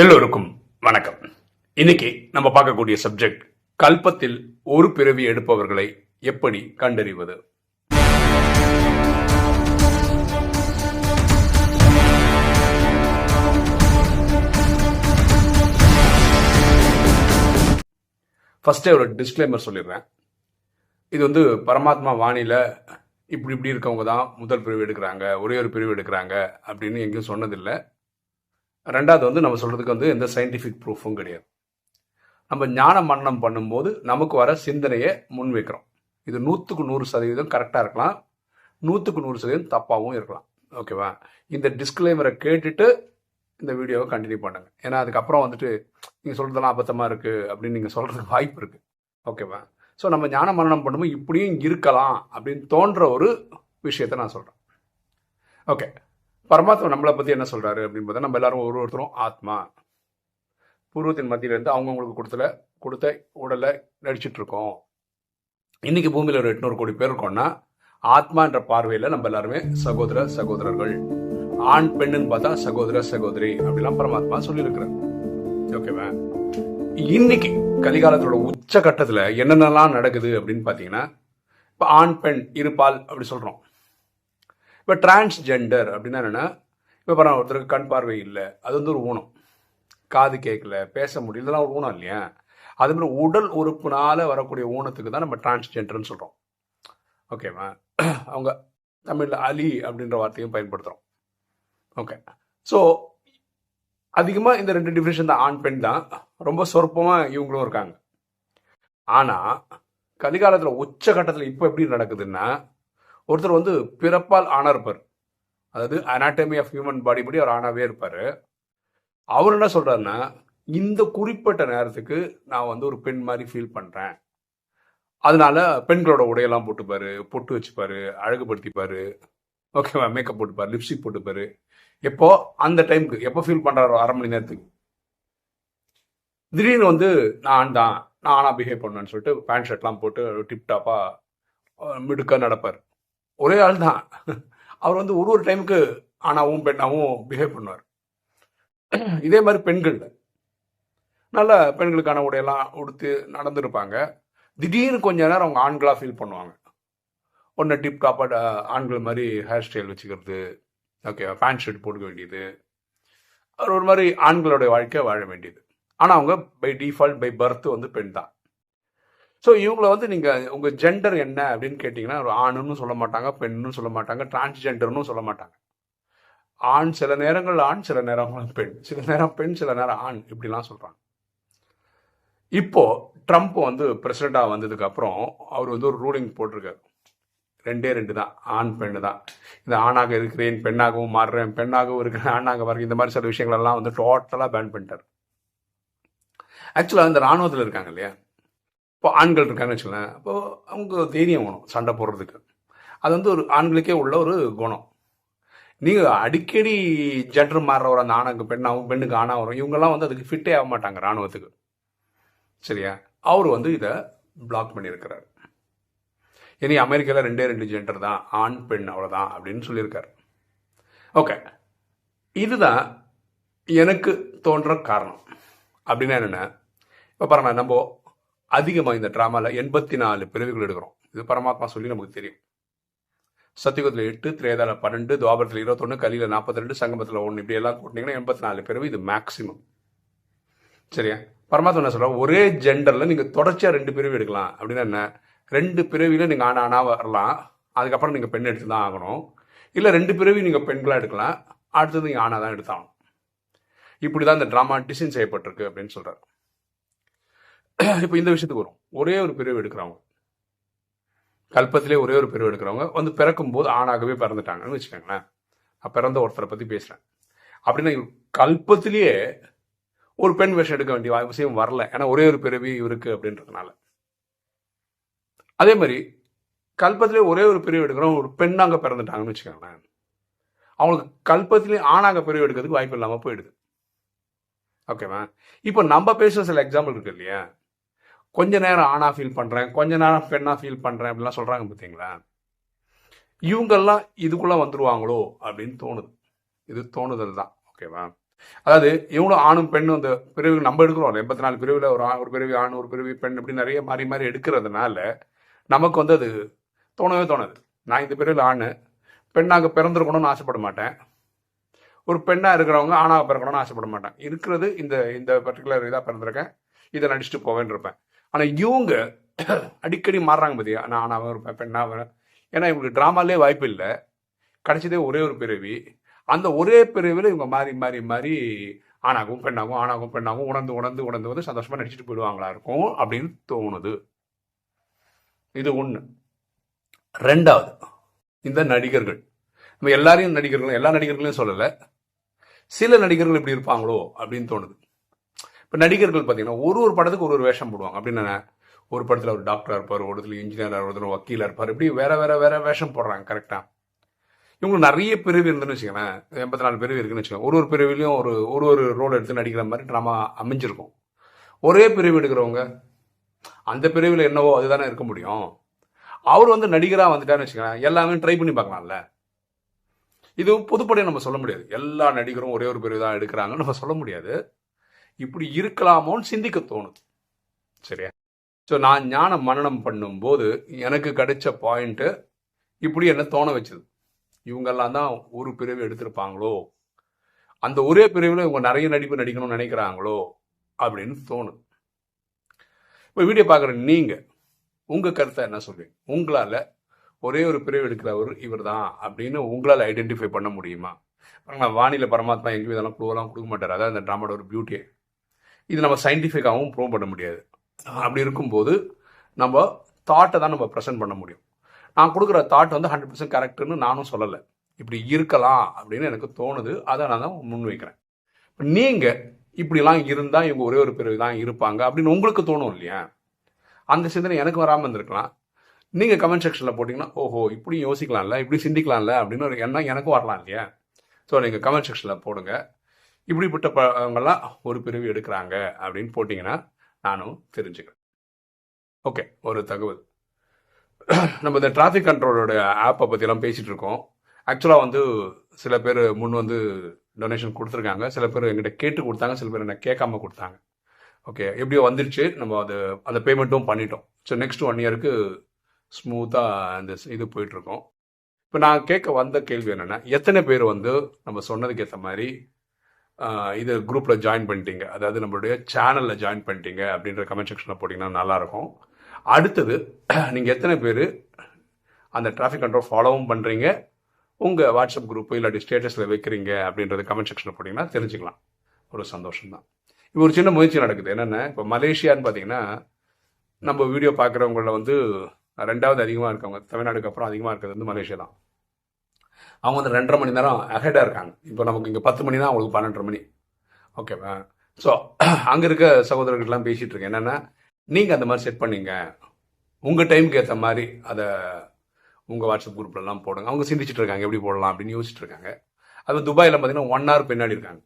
எல்லோருக்கும் வணக்கம். இன்னைக்கு நம்ம பார்க்கக்கூடிய சப்ஜெக்ட் கல்பத்தில் ஒரு பிறவி எடுப்பவர்களை எப்படி கண்டறிவது? ஃபர்ஸ்டே ஒரு டிஸ்க்ளைமர் சொல்லிடுறேன். இது வந்து பரமாத்மா வாணியில இப்படி இப்படி இருக்கவங்க தான் முதல் பிரிவு எடுக்கிறாங்க ஒரே ஒரு பிரிவு எடுக்கிறாங்க அப்படின்னு எங்கேயும் சொன்னதில்லை. ரெண்டாவது வந்து நம்ம சொல்கிறதுக்கு வந்து எந்த சயின்டிஃபிக் ப்ரூஃபும் கிடையாது. நம்ம ஞான மன்னனம் பண்ணும்போது நமக்கு வர சிந்தனையை முன் வைக்கிறோம் இது நூற்றுக்கு நூறு சதவீதம் கரெக்டாக இருக்கலாம். நூற்றுக்கு நூறு சதவீதம் தப்பாகவும் இருக்கலாம். ஓகேவா இந்த டிஸ்க்ளைமரை கேட்டுட்டு இந்த வீடியோவை கண்டினியூ பண்ணுங்கள் ஏன்னா அதுக்கப்புறம் வந்துட்டு நீங்கள் சொல்கிறதெல்லாம் அபத்தமாக இருக்குது அப்படின்னு நீங்கள் சொல்கிறதுக்கு வாய்ப்பு இருக்குது ஓகேவா ஸோ நம்ம ஞான மரணம் பண்ணும்போது இப்படியும் இருக்கலாம் அப்படின்னு தோன்ற ஒரு விஷயத்தை நான் சொல்கிறேன் ஓகே பரமாத்மா நம்மளை பற்றி என்ன சொல்கிறாரு அப்படின்னு பார்த்தா நம்ம எல்லாரும் ஒரு ஒருத்தரும் ஆத்மா. பூர்வத்தின் மத்தியிலேருந்து அவங்கவுங்களுக்கு கொடுத்துல கொடுத்த உடலை நடிச்சிட்ருக்கோம் இன்றைக்கி இன்னைக்கு பூமியில் ஒரு எட்நூறு கோடி பேர் இருக்கோம்னா ஆத்மான்ற பார்வையில் நம்ம எல்லாருமே சகோதர சகோதரர்கள். ஆண் பெண்ணுன்னு பார்த்தா சகோதர சகோதரி அப்படிலாம் பரமாத்மா சொல்லியிருக்கிறார். ஓகேவா இன்னைக்கு கலிகாலத்தோட உச்ச கட்டத்தில் என்னென்னலாம் நடக்குது அப்படின்னு பார்த்தீங்கன்னா இப்போ ஆண் பெண் இருப்பால் அப்படி சொல்கிறோம் இப்போ டிரான்ஸ்ஜெண்டர் அப்படின்னா என்னென்னா இப்போ பாருங்க ஒருத்தருக்கு கண் பார்வை இல்லை அது வந்து ஒரு ஊனம். காது கேட்கல பேச முடியல இதெல்லாம் ஒரு ஊனம் இல்லையா? அது மாதிரி உடல் உறுப்புனால் வரக்கூடிய ஊனத்துக்கு தான் நம்ம டிரான்ஸ்ஜெண்டர்னு சொல்கிறோம் ஓகேவா அவங்க தமிழில் அலி அப்படின்ற வார்த்தையும் பயன்படுத்துகிறோம் ஓகே ஸோ அதிகமாக இந்த ரெண்டு டிஃபினேஷன் தான் ஆண் பெண் தான். ரொம்ப சொற்பமாக இவங்களும் இருக்காங்க. ஆனால் கலிகாலத்தில் உச்ச கட்டத்தில் இப்போ எப்படி நடக்குதுன்னா ஒருத்தர் வந்து பிறப்பால் ஆணா இருப்பார் அதாவது அனாட்டமி ஆஃப் ஹியூமன் பாடி படி அவர் ஆனாவே இருப்பார். அவர் என்ன சொல்கிறாருன்னா இந்த குறிப்பிட்ட நேரத்துக்கு நான் வந்து ஒரு பெண் மாதிரி ஃபீல் பண்ணுறேன் அதனால பெண்களோட உடையெல்லாம் போட்டுப்பாரு பொட்டு வச்சுப்பாரு அழகுபடுத்திப்பாரு. ஓகேவா மேக்கப் போட்டுப்பாரு லிப்ஸ்டிக் போட்டுப்பாரு. எப்போ? அந்த டைமுக்கு எப்போ ஃபீல் பண்ணுறாரோ அரை மணி நேரத்துக்கு. திடீர்னு வந்து நான் தான் நான் பிஹேவ் பண்ணுவேன்னு சொல்லிட்டு பேண்ட் ஷர்ட்லாம் போட்டு டிப் டாப்பா மிடுக்க நடப்பார். ஒரே ஆள் தான். அவர் வந்து ஒரு ஒரு டைமுக்கு ஆணாவும் பெண்ணாவும் பிஹேவ் பண்ணுவார். இதே மாதிரி பெண்கள். நல்ல பெண்களுக்கான உடையெல்லாம் உடுத்து நடந்துருப்பாங்க. திடீர்னு கொஞ்ச நேரம் அவங்க ஆண்களாக ஃபீல் பண்ணுவாங்க. ஒன்று டிப் டாப்பாக ஆண்கள் மாதிரி ஹேர் ஸ்டைல் வச்சுக்கிறது. ஓகே பேண்ட் ஷர்ட் போட்டுக்க வேண்டியது. அவர் ஒரு மாதிரி ஆண்களுடைய வாழ்க்கையை வாழ வேண்டியது. ஆனால் அவங்க பை டிஃபால்ட் பை பர்த் வந்து பெண் தான். ஸோ இவங்கள வந்து நீங்கள் உங்கள் ஜெண்டர் என்ன அப்படின்னு கேட்டிங்கன்னா ஒரு ஆணுன்னு சொல்ல மாட்டாங்க பெண்ணுன்னு சொல்ல மாட்டாங்க டிரான்ஸ்ஜெண்டர்னு சொல்ல மாட்டாங்க. ஆண் சில நேரங்கள் ஆண் சில நேரங்கள் பெண். சில நேரம் பெண் சில நேரம் ஆண் இப்படிலாம் சொல்கிறாங்க இப்போ ட்ரம்ப் வந்து பிரசிடண்டாக வந்ததுக்கப்புறம் அவர் வந்து ஒரு ரூலிங் போட்டிருக்காரு. ரெண்டே ரெண்டு தான் ஆண் பெண்ணு தான். இந்த ஆணாக இருக்கிறேன் பெண்ணாகவும் மாறுறேன் பெண்ணாகவும் இருக்கிறேன் ஆணாக வர்றேன் இந்த மாதிரி சில விஷயங்கள் எல்லாம் வந்து டோட்டலாக பேன் பண்ணிட்டார். ஆக்சுவலாக இந்த ராணுவத்தில் இருக்காங்க இல்லையா? இப்போ ஆண்கள் இருக்காங்கன்னு வச்சுக்கோங்களேன். அப்போ அவங்க தைரியம் வேணும் சண்டை போடுறதுக்கு. அது வந்து ஒரு ஆண்களுக்கே உள்ள ஒரு குணம். நீங்கள் அடிக்கடி ஜெண்டர் மாறுற ஒரு அந்த ஆணுக்கு பெண்ணாகவும் பெண்ணுக்கு ஆணாக வரும். இவங்கெல்லாம் வந்து அதுக்கு ஃபிட்டே ஆக மாட்டாங்க ராணுவத்துக்கு. சரியா? அவர் வந்து இதை பிளாக் பண்ணியிருக்கிறார். இனி அமெரிக்காவில் ரெண்டே ரெண்டு ஜெண்டர் தான் ஆண் பெண் அவ்வளோதான் அப்படின்னு சொல்லியிருக்காரு. ஓகே இதுதான் எனக்கு தோன்ற காரணம். அப்படின்னா என்னென்ன? இப்போ பாருங்க நம்ம அதிகமாக இந்த ட்ராமாவில் எண்பத்தி நாலு பிறவிகள் எடுக்கிறோம். இது பரமாத்மா சொல்லி நமக்கு தெரியும். சத்தியுகத்தில் எட்டு திரேதால பன்னெண்டு துவாபரத்தில் இருபத்தொன்று கலியில் நாற்பத்தி ரெண்டு சங்கமத்தில் ஒன்று இப்படி எல்லாம் கூட்டினீங்கன்னா எண்பத்தி நாலு பிறவி இது மேக்ஸிமம் சரியா? பரமாத்மா என்ன சொல்கிறோம் ஒரே ஜெண்டரில் நீங்கள் தொடர்ச்சியாக ரெண்டு பிறவி எடுக்கலாம். அப்படின்னா என்ன? ரெண்டு பிறவியில் நீங்கள் ஆணா ஆனா வரலாம். அதுக்கப்புறம் நீங்கள் பெண் எடுத்து தான் ஆகணும். இல்லை ரெண்டு பிறவி நீங்கள் பெண்களாக எடுக்கலாம். அடுத்தது நீங்கள் ஆணா தான் எடுத்தாகணும். இப்படி தான் இந்த ட்ராமா டிசைன் செய்யப்பட்டிருக்கு அப்படின்னு சொல்கிறார் இப்போ இந்த விஷயத்துக்கு வரும். ஒரே ஒரு பிரிவு எடுக்கிறவங்க. கல்பத்திலே ஒரே ஒரு பிரிவு எடுக்கிறவங்க வந்து பிறக்கும் போது ஆணாகவே பிறந்துட்டாங்கன்னு வச்சுக்கோங்களேன். நான் பிறந்த ஒருத்தரை பற்றி பேசுகிறேன் அப்படின்னா கல்பத்திலேயே ஒரு பெண் வேஷம் எடுக்க வேண்டிய அவசியம் வரல. ஏன்னா ஒரே ஒரு பிறவி இவருக்கு அப்படின்றதுனால. அதே மாதிரி கல்பத்திலே ஒரே ஒரு பிரிவு எடுக்கிறோம் ஒரு பெண்ணாங்க பிறந்துட்டாங்கன்னு வச்சுக்கோங்களேன். அவங்களுக்கு கல்பத்திலே ஆணாங்க பிரிவு எடுக்கிறதுக்கு வாய்ப்பு இல்லாமல் போயிடுது. ஓகேவா? இப்போ நம்ம பேசுகிற சில எக்ஸாம்பிள் இருக்கு இல்லையா? கொஞ்ச நேரம் ஆணாக ஃபீல் பண்ணுறேன் கொஞ்ச நேரம் பெண்ணாக ஃபீல் பண்ணுறேன் அப்படிலாம் சொல்கிறாங்க பார்த்தீங்களா இவங்கெல்லாம் இதுக்குள்ளே வந்துருவாங்களோ அப்படின்னு தோணுது. இது தோணுதல் தான் ஓகேவா அதாவது இவங்களும் ஆணும் பெண்ணும் அந்த பிரிவு நம்ம எடுக்கிறோம் எண்பத்தி நாலு பிரிவில் ஒரு ஆண் ஒரு பிரிவு ஆண் ஒரு பிரிவு பெண் இப்படி நிறைய மாறி மாறி எடுக்கிறதுனால நமக்கு வந்து அது தோணவே தோணுது. நான் இந்த பிரிவில் ஆண் பெண்ணாக பிறந்திருக்கணும்னு ஆசைப்பட மாட்டேன். ஒரு பெண்ணாக இருக்கிறவங்க ஆணாக பிறக்கணும்னு ஆசைப்பட மாட்டேன். இருக்கிறது இந்த இந்த பர்டிகுலர் இதாக பிறந்திருக்கேன். இதை நடிச்சுட்டு போவேன்னு இருப்பேன். ஆனால் இவங்க அடிக்கடி மாறுறாங்க பார்த்தியா நான் அவன் இருப்பேன் பெண்ணாக ஏன்னா இவங்களுக்கு ட்ராமாலே வாய்ப்பு இல்லை. கிடைச்சதே ஒரே ஒரு பிறவி. அந்த ஒரே பிறவியில் இவங்க மாறி மாறி மாறி ஆணாகவும் பெண்ணாகவும் ஆணாகவும் பெண்ணாகவும் உணர்ந்து உணர்ந்து உணர்ந்து வந்து சந்தோஷமாக நடிச்சுட்டு போயிடுவாங்களா இருக்கும் அப்படின்னு தோணுது. இது ஒன்று ரெண்டாவது இந்த நடிகர்கள். நம்ம எல்லாரையும் நடிகர்களும் எல்லா நடிகர்களையும் சொல்லலை. சில நடிகர்கள் இப்படி இருப்பாங்களோ அப்படின்னு தோணுது. இப்போ நடிகர்கள் பார்த்தீங்கன்னா ஒரு ஒரு படத்துக்கு ஒரு ஒரு வேஷம் போடுவாங்க. அப்படின்னு ஒரு படத்தில் ஒரு டாக்டராக இருப்பார் ஒரு இடத்துல இன்ஜினியராக ஒரு இடத்துல வக்கீலாக இருப்பார். இப்படி வேற வேற வேற வேஷம் போடுறாங்க கரெக்டாக இவங்களுக்கு நிறைய பிரிவு இருந்துன்னு வச்சுக்கோங்களேன். எண்பத்தி நாலு பிரிவு இருக்குன்னு வச்சுக்கோங்க. ஒரு ஒரு பிரிவிலையும் ஒரு ஒரு ஒரு ரோல் எடுத்து நடிக்கிற மாதிரி ட்ராமா அமைஞ்சிருக்கும். ஒரே பிரிவு எடுக்கிறவங்க அந்த பிரிவில் என்னவோ அதுதானே இருக்க முடியும். அவர் வந்து நடிகராக வந்துட்டான்னு வச்சுக்கோங்களேன். எல்லாமே ட்ரை பண்ணி பார்க்கலாம்ல. இது பொதுப்படையாக நம்ம சொல்ல முடியாது. எல்லா நடிகரும் ஒரே ஒரு பிரிவு தான் எடுக்கிறாங்கன்னு நம்ம சொல்ல முடியாது. இப்படி இருக்கலாமோன்னு சிந்திக்க தோணுது. சரியா? ஸோ நான் ஞான மனனம் பண்ணும்போது எனக்கு கிடைச்ச பாயிண்ட்டு இப்படி என்ன தோண வச்சது. இவங்கெல்லாம் தான் ஒரு பிரிவு எடுத்திருப்பாங்களோ? அந்த ஒரே பிரிவில் இவங்க நிறைய நடிப்பு நடிக்கணும்னு நினைக்கிறாங்களோ? அப்படின்னு தோணுது. இப்போ வீடியோ பார்க்குற நீங்கள் உங்கள் கருத்தை என்ன சொல்வீங்க? உங்களால் ஒரே ஒரு பிரிவு எடுக்கிறவர் இவர் தான் அப்படின்னு உங்களால் ஐடென்டிஃபை பண்ண முடியுமா? பாருங்க, வானிலை பரமாத்மா எங்கேயும் இதெல்லாம் குழுவெல்லாம் கொடுக்க மாட்டார். அதான் இந்த ட்ராமாவோட ஒரு பியூட்டியே இது நம்ம சயின்டிஃபிக்காகவும் ப்ரூவ் பண்ண முடியாது. அப்படி இருக்கும்போது நம்ம தாட்டை தான் நம்ம ப்ரெசென்ட் பண்ண முடியும். நான் கொடுக்குற தாட் வந்து ஹண்ட்ரட் பர்சன்ட் கரெக்டுன்னு நானும் சொல்லலை. இப்படி இருக்கலாம் அப்படின்னு எனக்கு தோணுது. அதை நான் தான் முன் வைக்கிறேன் இப்ப நீங்க இப்படிலாம் இருந்தால் இவங்க ஒரே ஒரு பிரிவு தான் இருப்பாங்க அப்படின்னு உங்களுக்கு தோணும் இல்லையா? அந்த சிந்தனை எனக்கு வராமல் இருந்திருக்கலாம். நீங்கள் கமெண்ட் செக்ஷனில் போட்டிங்கன்னா ஓஹோ இப்படி யோசிக்கலாம்ல இப்படி சிந்திக்கலாம்ல அப்படின்னு ஒரு எண்ணம் எனக்கும் வரலாம் இல்லையா? ஸோ நீங்கள் கமெண்ட் செக்ஷனில் போடுங்க. இப்படிப்பட்ட படங்கள்லாம் ஒரு பிரிவு எடுக்கிறாங்க அப்படின்னு போட்டிங்கன்னா நானும் தெரிஞ்சுக்கிறேன். ஓகே ஒரு தகவல். நம்ம இந்த டிராஃபிக் கண்ட்ரோலோட ஆப்பை பற்றிலாம் பேசிகிட்டு இருக்கோம். ஆக்சுவலாக வந்து சில பேர் முன் வந்து டொனேஷன் கொடுத்துருக்காங்க. சில பேர் எங்கிட்ட கேட்டு கொடுத்தாங்க. சில பேர் என்ன கேட்காம கொடுத்தாங்க. ஓகே எப்படியோ வந்துருச்சு. நம்ம அது அந்த பேமெண்ட்டும் பண்ணிட்டோம். ஸோ நெக்ஸ்ட் ஒன் இயருக்கு ஸ்மூத்தாக அந்த இது போயிட்டுருக்கோம் இப்போ நான் கேட்க வந்த கேள்வி என்னென்னா எத்தனை பேர் வந்து நம்ம சொன்னதுக்கு ஏற்ற மாதிரி இது குரூப்பில் ஜாயின் பண்ணிட்டீங்க. அதாவது நம்மளுடைய சேனலில் ஜாயின் பண்ணிட்டீங்க அப்படின்ற கமெண்ட் செக்ஷனில் போட்டிங்கன்னா நல்லாயிருக்கும். அடுத்தது நீங்கள் எத்தனை பேர் அந்த டிராஃபிக் கண்ட்ரோல் ஃபாலோவும் பண்ணுறீங்க உங்கள் வாட்ஸ்அப் குரூப்பு இல்லாட்டி ஸ்டேட்டஸில் வைக்கிறீங்க அப்படின்றது கமெண்ட் செக்ஷனில் போட்டிங்கன்னா தெரிஞ்சுக்கலாம். ஒரு சந்தோஷம் தான் இப்போ ஒரு சின்ன முயற்சி நடக்குது. என்னென்ன இப்போ மலேசியான்னு பார்த்தீங்கன்னா நம்ம வீடியோ பார்க்குறவங்கள வந்து ரெண்டாவது அதிகமாக இருக்கவங்க தமிழ்நாடுக்கு அப்புறம் அதிகமாக இருக்கிறது வந்து மலேசியா தான். அவங்க வந்து ரெண்டரை மணி நேரம் அஹெடாக இருக்காங்க. இப்போ நமக்கு இங்கே பத்து மணி தான் அவங்களுக்கு பன்னெண்டரை மணி. ஓகேவா ஸோ அங்கே இருக்க சகோதரர்கள்லாம் பேசிகிட்டு இருக்கேன். என்னென்னா நீங்கள் அந்த மாதிரி செட் பண்ணீங்க. உங்கள் டைமுக்கு ஏற்ற மாதிரி அதை உங்கள் வாட்ஸ்அப் குரூப்லலாம் போடுங்க. அவங்க சிந்திச்சுட்டு இருக்காங்க. எப்படி போடலாம் அப்படின்னு யோசிச்சுட்டு இருக்காங்க. அது துபாயில் பார்த்தீங்கன்னா ஒன் ஹவர் பின்னாடி இருக்காங்க.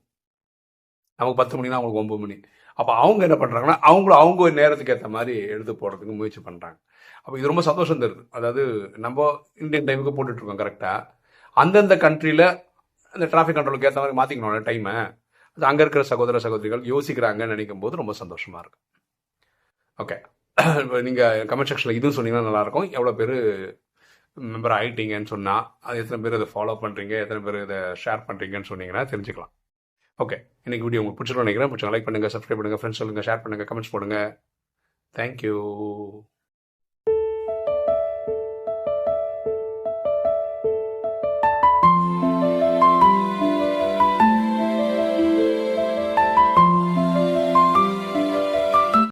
நமக்கு பத்து மணினா அவங்களுக்கு ஒம்பது மணி. அப்போ அவங்க என்ன பண்ணுறாங்கன்னா அவங்களும் அவங்க நேரத்துக்கு ஏற்ற மாதிரி எடுத்து போடுறதுக்கு முயற்சி பண்ணுறாங்க அப்போ இது ரொம்ப சந்தோஷம் தருது. அதாவது நம்ம இந்தியன் டைமுக்கு போட்டுட்ருக்கோம் கரெக்டாக அந்தந்த கண்ட்ரியில் அந்த டிராஃபிக் கண்ட்ரோலுக்கு ஏற்ற மாதிரி மாற்றிக்கணும்ல டைமை அது அங்கே இருக்கிற சகோதர சகோதரிகள் யோசிக்கிறாங்கன்னு நினைக்கும் போது ரொம்ப சந்தோஷமாக இருக்கும். ஓகே இப்போ நீங்கள் கமெண்ட் செக்ஷனில் இதுவும் சொன்னீங்கன்னா நல்லாயிருக்கும் எவ்வளோ பேர் மெம்பர் ஆகிட்டீங்கன்னு சொன்னால் அது எத்தனை பேர் இதை ஃபாலோ பண்ணுறீங்க எத்தனை பேர் இதை ஷேர் பண்ணுறீங்கன்னு சொன்னீங்கன்னா தெரிஞ்சுக்கலாம். ஓகே இன்னைக்கு வீடியோ உங்களுக்கு பிடிச்சிருக்கோம் நினைக்கிறேன். பிடிச்சா லைக் பண்ணுங்கள் சப்ஸ்கிரைப் பண்ணுங்கள் ஃப்ரெண்ட்ஸ் சொல்லுங்கள் ஷேர் பண்ணுங்கள் கமெண்ட்ஸ் போடுங்க. தேங்க்யூ